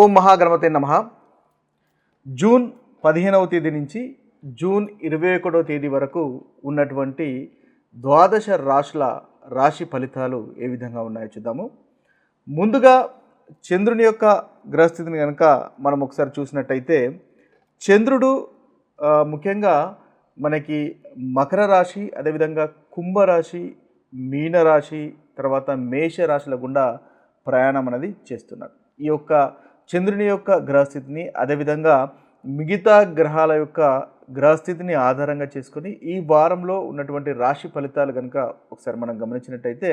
ఓం మహాగణపతి నమ. జూన్ పదిహేనవ తేదీ నుంచి జూన్ ఇరవై ఒకటవ తేదీ వరకు ఉన్నటువంటి ద్వాదశ రాశుల రాశి ఫలితాలు ఏ విధంగా ఉన్నాయో చూద్దాము. ముందుగా చంద్రుని యొక్క గ్రహస్థితిని కనుక మనం ఒకసారి చూసినట్టయితే చంద్రుడు ముఖ్యంగా మనకి మకర రాశి అదేవిధంగా కుంభరాశి మీనరాశి తర్వాత మేష రాశుల గుండా ప్రయాణం అనేది చేస్తున్నాడు. ఈ యొక్క చంద్రుని యొక్క గ్రహస్థితిని అదేవిధంగా మిగతా గ్రహాల యొక్క గ్రహస్థితిని ఆధారంగా చేసుకొని ఈ వారంలో ఉన్నటువంటి రాశి ఫలితాలు కనుక ఒకసారి మనం గమనించినట్టయితే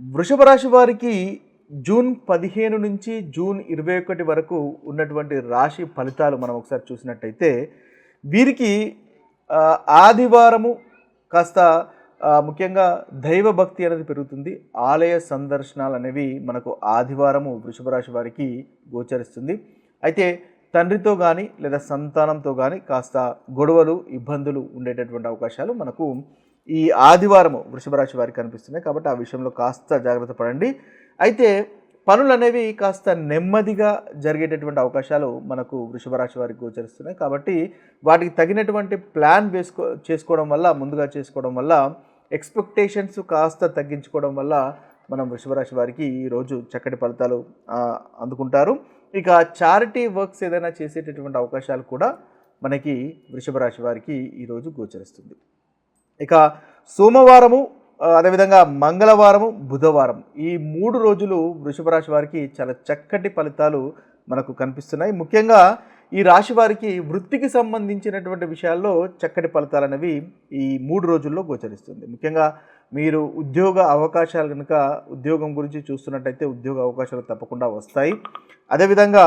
వృషభ రాశి వారికి జూన్ పదిహేను నుంచి జూన్ ఇరవై ఒకటి వరకు ఉన్నటువంటి రాశి ఫలితాలు మనం ఒకసారి చూసినట్టయితే వీరికి ఆదివారము కాస్త ముఖ్యంగా దైవ భక్తి అనేది పెరుగుతుంది. ఆలయ సందర్శనాలు అనేవి మనకు ఆదివారము వృషభరాశి వారికి గోచరిస్తుంది. అయితే తండ్రితో కానీ లేదా సంతానంతో కానీ కాస్త గొడవలు ఇబ్బందులు ఉండేటటువంటి అవకాశాలు మనకు ఈ ఆదివారము వృషభరాశి వారికి కనిపిస్తున్నాయి. కాబట్టి ఆ విషయంలో కాస్త జాగ్రత్త పడండి. అయితే పనులు అనేవి కాస్త నెమ్మదిగా జరిగేటటువంటి అవకాశాలు మనకు వృషభరాశి వారికి గోచరిస్తున్నాయి. కాబట్టి వాటికి తగినటువంటి ప్లాన్ వేసుకో చేసుకోవడం వల్ల ముందుగా చేసుకోవడం వల్ల ఎక్స్పెక్టేషన్స్ కాస్త తగ్గించుకోవడం వల్ల మనం వృషభరాశి వారికి ఈరోజు చక్కటి ఫలితాలు అందుకుంటారు. ఇక చారిటీ వర్క్స్ ఏదైనా చేసేటటువంటి అవకాశాలు కూడా మనకి వృషభ రాశి వారికి ఈరోజు గోచరిస్తుంది. ఇక సోమవారము అదేవిధంగా మంగళవారము బుధవారం ఈ మూడు రోజులు వృషభ రాశి వారికి చాలా చక్కటి ఫలితాలు మనకు కనిపిస్తున్నాయి. ముఖ్యంగా ఈ రాశి వారికి వృత్తికి సంబంధించినటువంటి విషయాల్లో చక్కటి ఫలితాలు అనేవి ఈ మూడు రోజుల్లో గోచరిస్తుంది. ముఖ్యంగా మీరు ఉద్యోగ అవకాశాలు కనుక ఉద్యోగం గురించి చూస్తున్నట్టయితే ఉద్యోగ అవకాశాలు తప్పకుండా వస్తాయి. అదేవిధంగా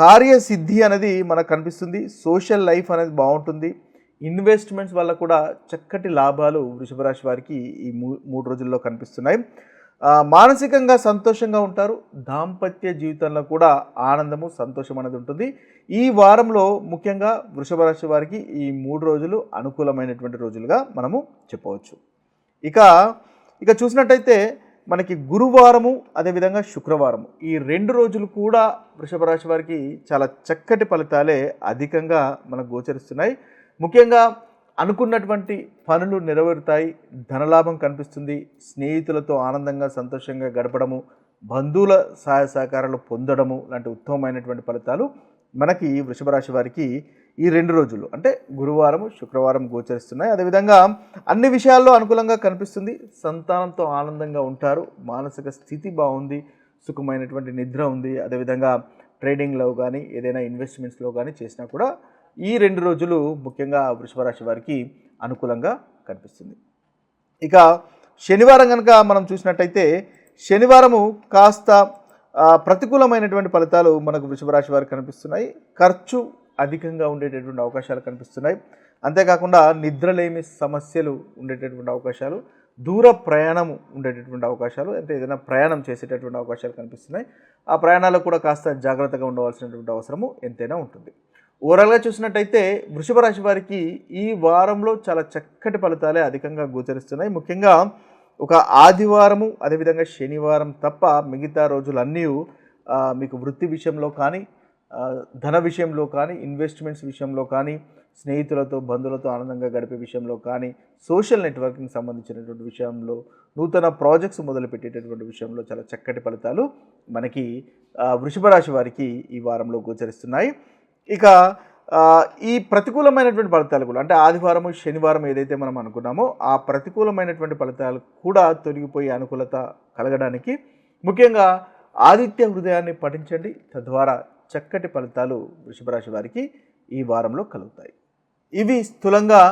కార్యసిద్ధి అనేది మనకు కనిపిస్తుంది. సోషల్ లైఫ్ అనేది బాగుంటుంది. ఇన్వెస్ట్మెంట్స్ వల్ల కూడా చక్కటి లాభాలు వృషభ రాశి వారికి ఈ మూ మూడు రోజుల్లో కనిపిస్తున్నాయి. మానసికంగా సంతోషంగా ఉంటారు. దాంపత్య జీవితంలో కూడా ఆనందము సంతోషం అనేది ఉంటుంది. ఈ వారంలో ముఖ్యంగా వృషభ రాశి వారికి ఈ మూడు రోజులు అనుకూలమైనటువంటి రోజులుగా మనము చెప్పవచ్చు. ఇక ఇక చూసినట్టయితే మనకి గురువారము అదేవిధంగా శుక్రవారము. ఈ రెండు రోజులు కూడా వృషభ రాశి వారికి చాలా చక్కటి ఫలితాలే అధికంగా మనకు గోచరిస్తున్నాయి. ముఖ్యంగా అనుకున్నటువంటి పనులు నెరవేరుతాయి ధనలాభం కనిపిస్తుంది స్నేహితులతో ఆనందంగా సంతోషంగా గడపడము బంధువుల సహాయ సహకారాలు పొందడము లాంటి ఉత్తమమైనటువంటి ఫలితాలు మనకి వృషభ రాశి వారికి ఈ రెండు రోజులు అంటే గురువారం శుక్రవారం గోచరిస్తున్నాయి. అదేవిధంగా అన్ని విషయాల్లో అనుకూలంగా కనిపిస్తుంది. సంతానంతో ఆనందంగా ఉంటారు మానసిక స్థితి బాగుంది సుఖమైనటువంటి నిద్ర ఉంది. అదేవిధంగా ట్రేడింగ్లో కానీ ఏదైనా ఇన్వెస్ట్మెంట్స్లో కానీ చేసినా కూడా ఈ రెండు రోజులు ముఖ్యంగా వృషభ రాశి వారికి అనుకూలంగా కనిపిస్తుంది. ఇక శనివారం కనుక మనం చూసినట్టయితే శనివారము కాస్త ప్రతికూలమైనటువంటి ఫలితాలు మనకు వృషభ రాశి వారికి కనిపిస్తున్నాయి. ఖర్చు అధికంగా ఉండేటటువంటి అవకాశాలు కనిపిస్తున్నాయి. అంతేకాకుండా నిద్రలేమి సమస్యలు ఉండేటటువంటి అవకాశాలు దూర ప్రయాణం ఉండేటటువంటి అవకాశాలు అంటే ఏదైనా ప్రయాణం చేసేటటువంటి అవకాశాలు కనిపిస్తున్నాయి. ఆ ప్రయాణాలకు కూడా కాస్త జాగ్రత్తగా ఉండవలసినటువంటి అవసరము ఎంతైనా ఉంటుంది. ఓవరాల్గా చూసినట్టయితే వృషభ రాశి వారికి ఈ వారంలో చాలా చక్కటి ఫలితాలే అధికంగా గోచరిస్తున్నాయి. ముఖ్యంగా ఒక ఆదివారము అదేవిధంగా శనివారం తప్ప మిగతా రోజులన్నీ మీకు వృత్తి విషయంలో కానీ ధన విషయంలో కానీ ఇన్వెస్ట్మెంట్స్ విషయంలో కానీ స్నేహితులతో బంధువులతో ఆనందంగా గడిపే విషయంలో కానీ సోషల్ నెట్వర్కింగ్ సంబంధించినటువంటి విషయంలో నూతన ప్రాజెక్ట్స్ మొదలుపెట్టేటటువంటి విషయంలో చాలా చక్కటి ఫలితాలు మనకి వృషభ రాశి వారికి ఈ వారంలో గోచరిస్తున్నాయి. ఇక ఈ ప్రతికూలమైనటువంటి ఫలితాలు కూడా అంటే ఆదివారం శనివారం ఏదైతే మనం అనుకున్నామో ఆ ప్రతికూలమైనటువంటి ఫలితాలు కూడా తొలగిపోయి అనుకూలత కలగడానికి ముఖ్యంగా ఆదిత్య హృదయాన్ని పఠించండి. తద్వారా చక్కటి ఫలితాలు వృషభ రాశి వారికి ఈ వారంలో కలుగుతాయి. ఇవి స్థూలంగా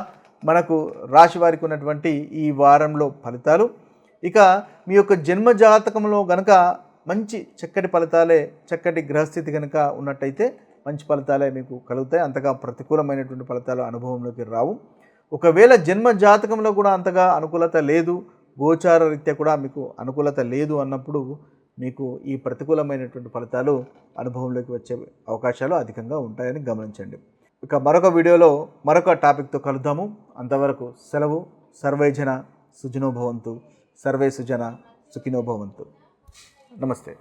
మనకు రాశి వారికి ఉన్నటువంటి ఈ వారంలో ఫలితాలు. ఇక మీ యొక్క జన్మ జాతకంలో గనక మంచి చక్కటి ఫలితాలే చక్కటి గ్రహస్థితి కనుక ఉన్నట్టయితే మంచి ఫలితాలే మీకు కలుగుతాయి. అంతగా ప్రతికూలమైనటువంటి ఫలితాలు అనుభవంలోకి రావు. ఒకవేళ జన్మ జాతకంలో కూడా అంతగా అనుకూలత లేదు గోచార రీత్యా కూడా మీకు అనుకూలత లేదు అన్నప్పుడు మీకు ఈ ప్రతికూలమైనటువంటి ఫలితాలు అనుభవంలోకి వచ్చే అవకాశాలు అధికంగా ఉంటాయని గమనించండి. ఇక మరొక వీడియోలో మరొక టాపిక్తో కలుద్దాము. అంతవరకు సెలవు. సర్వేజన సుజనోభవంతు సర్వే సుజన సుఖినోభవంతు నమస్తే.